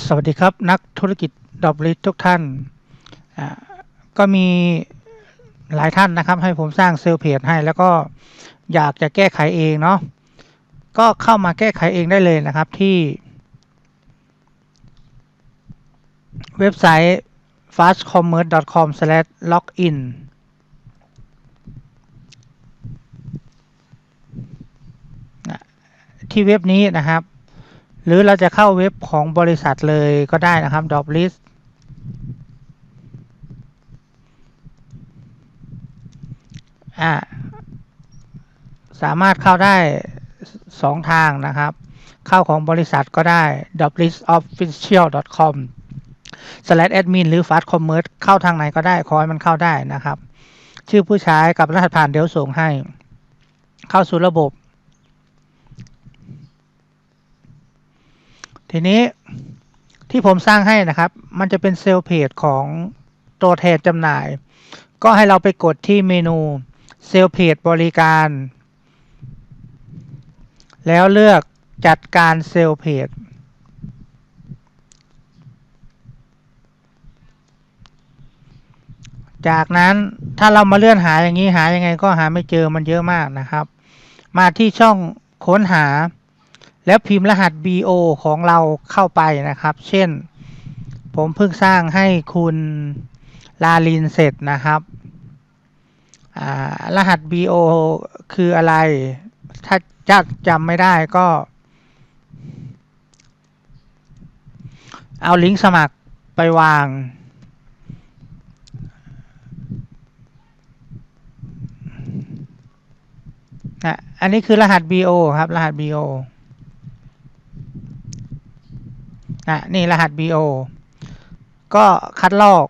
สวัสดีครับนักธุรกิจดอบลิสทุกท่าน ก็มีหลายท่านนะครับ ให้ผมสร้างเซลล์เพจให้ แล้วก็อยากจะแก้ไขเองเนาะก็เข้ามาแก้ไขเองได้เลยนะครับที่ เว็บไซต์ fastcommerce.com/login ที่เว็บนี้นะครับ หรือเราจะเข้าเว็บของบริษัทเลยก็ได้นะครับ Drop List สามารถเข้าได้สองทางนะครับ เข้าของบริษัทก็ได้ droplistofficial.com slash admin หรือ fast commerce เข้าทางไหนก็ได้ ขอให้มันเข้าได้นะครับ ชื่อผู้ใช้กับรหัสผ่านเดี๋ยวส่งให้ เข้าสู่ระบบ ทีนี้ที่ผมสร้างให้นะครับ มันจะเป็นเซลล์เพจของตัวแทนจำหน่าย ก็ให้เราไปกดที่เมนูเซลล์เพจบริการ แล้วเลือกจัดการเซลล์เพจจากนั้นถ้าเรามาเลื่อนหาอย่างนี้หายังไงก็หาไม่เจอมันเยอะมากนะครับ มาที่ช่องค้นหา แล้วพิมพ์รหัส BO ของเราเข้าไปนะครับ เช่น ผมเพิ่งสร้างให้คุณลาลินเสร็จนะครับอ่ารหัส BO คืออะไร ถ้าจะจำไม่ได้ก็ เอาลิงก์สมัครไปวางนะอันนี้คือรหัส BO ครับ รหัส BO อะนี่รหัส BO ก็คัดลอก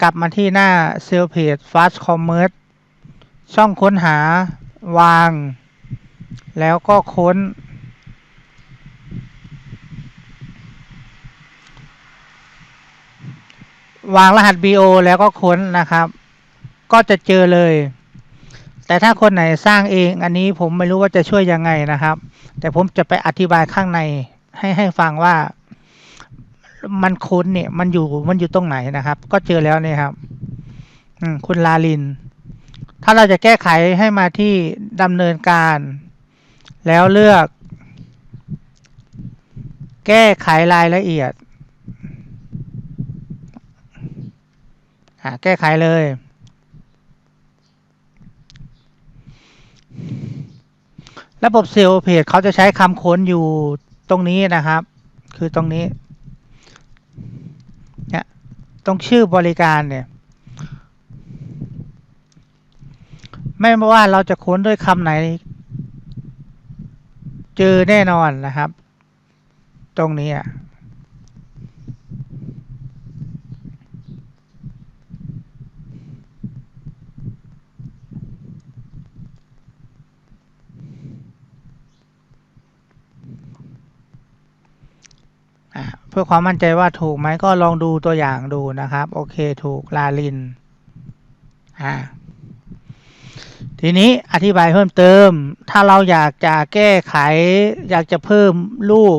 กลับมาที่หน้าเซลเพจ Fast Commerce ช่องค้นหาวาง แล้วก็ค้น วางรหัส BO แล้วก็ค้นนะครับ ก็จะเจอเลย แต่ถ้าคนไหนสร้างเองอันนี้ผมไม่รู้ว่าจะช่วยยังไงนะครับ แต่ผมจะไปอธิบายข้างใน ให้ให้ฟังว่ามันค้นเนี่ย มันอยู่มันอยู่ตรงไหนนะครับ ก็เจอแล้วเนี่ยครับ อืมคุณลาลิน ถ้าเราจะแก้ไขให้มาที่ดำเนินการ แล้วเลือก แก้ไขรายละเอียดแก้ไขเลย ระบบเซลล์เพจเขาจะใช้คำค้นอยู่ ตรงนี้นะครับ คือตรงนี้เนี่ยตรงชื่อบริการเนี่ย ไม่ว่าเราจะค้นด้วยคำไหน เจอแน่นอนนะครับ ตรงนี้อะ พื่อความมั่นใจว่าถูกไหมก็ลองดูตัวอย่างดูนะครับ โอเคถูกลาลินอ่าทีนี้อธิบายเพิ่มเติม ถ้าเราอยากจะแก้ไข อยากจะเพิ่มรูป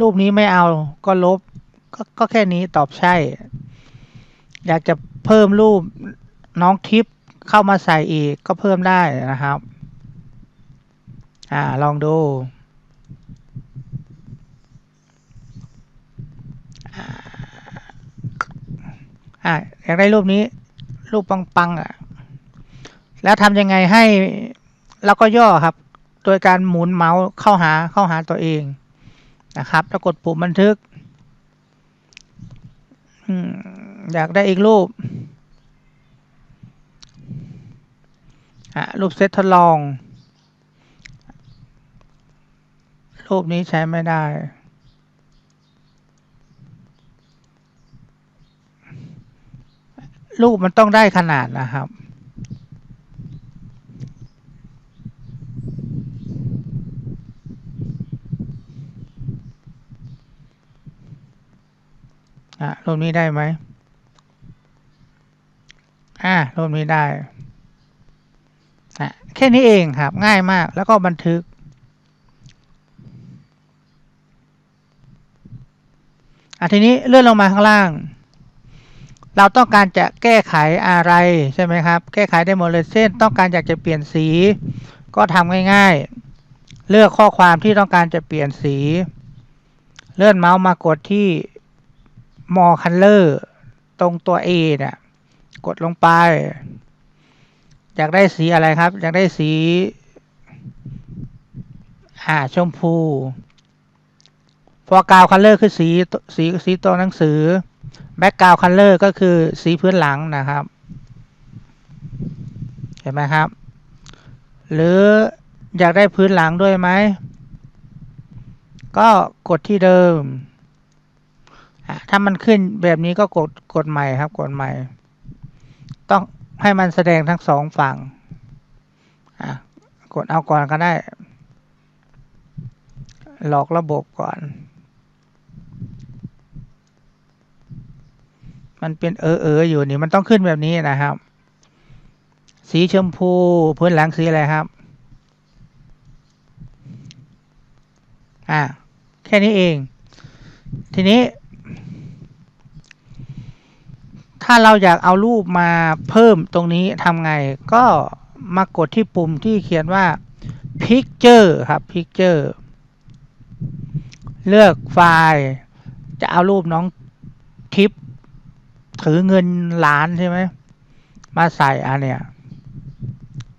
รูปนี้ไม่เอาก็ลบกก็แค่นี้ตอบใช่ อยากจะเพิ่มรูปน้องทิปเข้ามาใส่อีกก็เพิ่มได้นะครับ อ่าลองดู อ่าอยากได้รูปนี้ รูปปังๆอะแล้วทำยังไงให้แล้วก็ย่อครับ โดยการหมุนเมาส์เข้าหาเข้าหาตัวเองนะครับ แล้วกดปุ่มบันทึกอยากได้อีกรูปรูปเซตทดลอง รูปนี้ใช้ไม่ได้ รูปมันต้องได้ขนาดนะครับ อะรูปนี้ได้ไหมอ่ารูปนี้ได้อะแค่นี้เองครับ ง่ายมากแล้วก็บันทึกอะทีนี้เลื่อนลงมาข้างล่าง เราต้องการจะแก้ไขอะไรใช่ไหมครับ แก้ไขได้หมดเลยเช่นต้องการอยากจะเปลี่ยนสี ก็ทำง่ายๆ เลือกข้อความที่ต้องการจะเปลี่ยนสี เลื่อนเมาส์มากดที่ more color ตรงตัว A เนี่ยกดลงไป อยากได้สีอะไรครับ อยากได้สีอ่าชมพู foreground color คือสีสีสีตัวหนังสือ background color ก็คือสีพื้นหลังนะครับ เห็นไหมครับ หรืออยากได้พื้นหลังด้วยไหม ก็กดที่เดิม ถ้ามันขึ้นแบบนี้ก็กดกดใหม่ครับ กดใหม่ ต้องให้มันแสดงทั้งสองฝั่ง กดเอาก่อนก็ได้ หลอกระบบก่อน มันเป็นเออเอออยู่นี่มันต้องขึ้นแบบนี้นะครับ สีชมพูพื้นหลังสีอะไรครับ อ่าแค่นี้เอง ทีนี้ ถ้าเราอยากเอารูปมาเพิ่มตรงนี้ทำไง ก็มากดที่ปุ่มที่เขียนว่า picture ครับ picture เลือกไฟล์ จะเอารูปน้องทิป ถือเงินล้านใช่ไหมมาใส่อันเนี้ย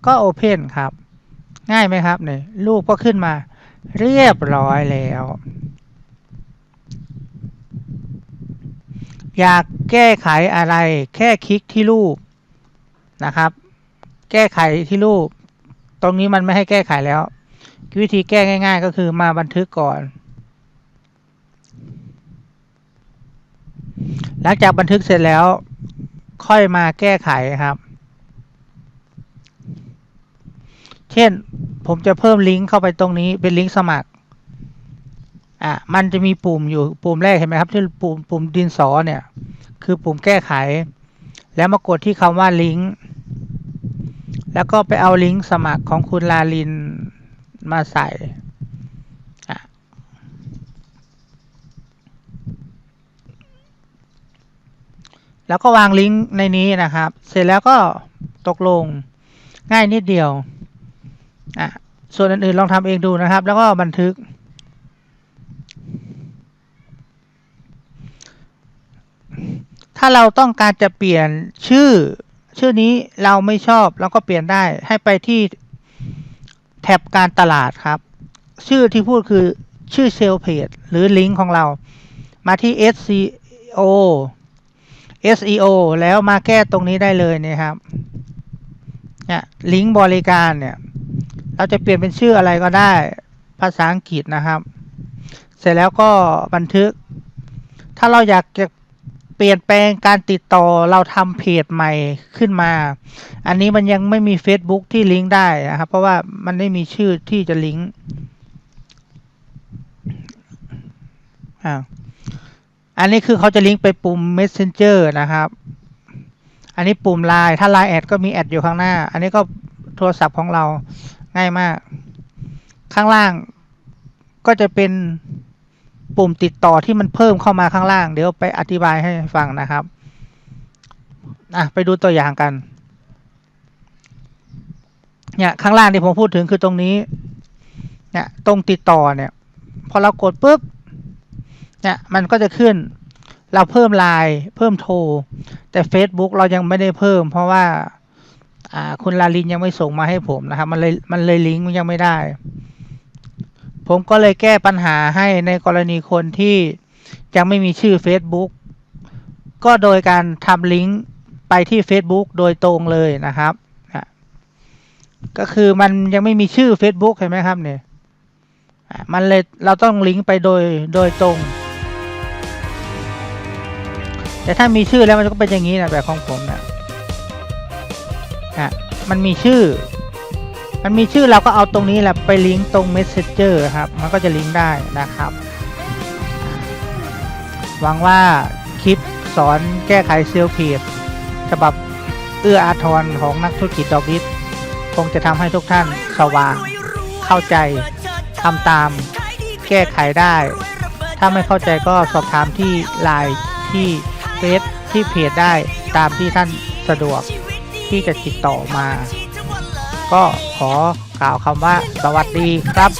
ก็โอเพนครับ ง่ายไหมครับเนี่ยรูปก็ขึ้นมา เรียบร้อยแล้ว อยากแก้ไขอะไรแค่คลิกที่รูปนะครับ แก้ไขที่รูป ตรงนี้มันไม่ให้แก้ไขแล้ว วิธีแก้ง่าย ๆ ก็คือมาบันทึกก่อน หลังจากบันทึกเสร็จแล้ว ค่อยมาแก้ไขครับ เช่นผมจะเพิ่มลิงก์เข้าไปตรงนี้เป็นลิงก์สมัคร อะ มันจะมีปุ่มอยู่ปุ่มแรกเห็นไหมครับ ที่ปุ่มปุ่มดินสอเนี่ย คือปุ่มแก้ไข แล้วมากดที่คำว่าลิงก์ แล้วก็ไปเอาลิงก์สมัครของคุณลาลินมาใส่ แล้วก็วางลิงก์ในนี้นะครับ เสร็จแล้วก็ตกลงง่ายนิดเดียวอะส่วนอื่นๆลองทำเองดูนะครับ แล้วก็บันทึก ถ้าเราต้องการจะเปลี่ยนชื่อ ชื่อนี้เราไม่ชอบเราก็เปลี่ยนได้ให้ไปที่แท็บการตลาดครับ ชื่อที่พูดคือชื่อเซลล์เพจหรือลิงก์ของเรา มาที่ SEO SEO แล้วมาแก้ตรงนี้ได้เลยนี่ยครับเนี่ยลิงก์บริการเนี่ยเราจะเปลี่ยนเป็นชื่ออะไรก็ได้ภาษาอังกฤษนะครับ เสร็จแล้วก็บันทึก ถ้าเราอยากจะเปลี่ยนแปลงการติดต่อเราทำเพจใหม่ขึ้นมา อันนี้มันยังไม่มี Facebook ที่ลิงก์ได้นะครับ เพราะว่ามันไม่มีชื่อที่จะลิงก์ อันนี้คือเขาจะลิงก์ไปปุ่ม Messenger นะครับ อันนี้ปุ่ม Line ถ้า Line แอดก็มีแอดอยู่ข้างหน้า อันนี้ก็โทรศัพท์ของเราง่ายมาก ข้างล่างก็จะเป็นปุ่มติดต่อที่มันเพิ่มเข้ามาข้างล่าง เดี๋ยวไปอธิบายให้ฟังนะครับ อะ ไปดูตัวอย่างกัน เนี่ย ข้างล่างที่ผมพูดถึงคือตรงนี้ เนี่ย ตรงติดต่อเนี่ย พอเรากดปุ๊บ เนี่ยมันก็จะขึ้นเราเพิ่มไลน์เพิ่มโทร แต่ Facebook เรายังไม่ได้เพิ่ม เพราะว่าอ่าคุณลาลินยังไม่ส่งมาให้ผมนะครับ มันเลยมันเลยลิงก์มันยังไม่ได้ ผมก็เลยแก้ปัญหาให้ในกรณีคนที่ยังไม่มีชื่อ Facebook ก็โดยการทำลิงก์ไปที่ Facebook โดยตรงเลยนะครับอะก็คือมันยังไม่มีชื่อ Facebook เห็นไหมครับเนี่ยมันเลยเราต้องลิงก์ไปโดยโดยตรง แต่ถ้ามีชื่อแล้วมันก็เป็นอย่างนี้นะแบบของผมนะฮะมันมีชื่อ มันมีชื่อเราก็เอาตรงนี้แหละไปลิงก์ตรง Messenger ครับ มันก็จะลิงก์ได้นะครับ หวังว่าคลิปสอนแก้ไขเซลล์เพจฉบับเอื้ออาทรของนักธุรกิจดอกดิสคงจะทำให้ทุกท่านสว่าง เข้าใจทำตาม แก้ไขได้ ถ้าไม่เข้าใจก็สอบถามที่ไลน์ที่ เฟซที่เพจได้ตามที่ท่านสะดวกที่จะติดต่อมา ก็ขอกล่าวคำว่าสวัสดีครับ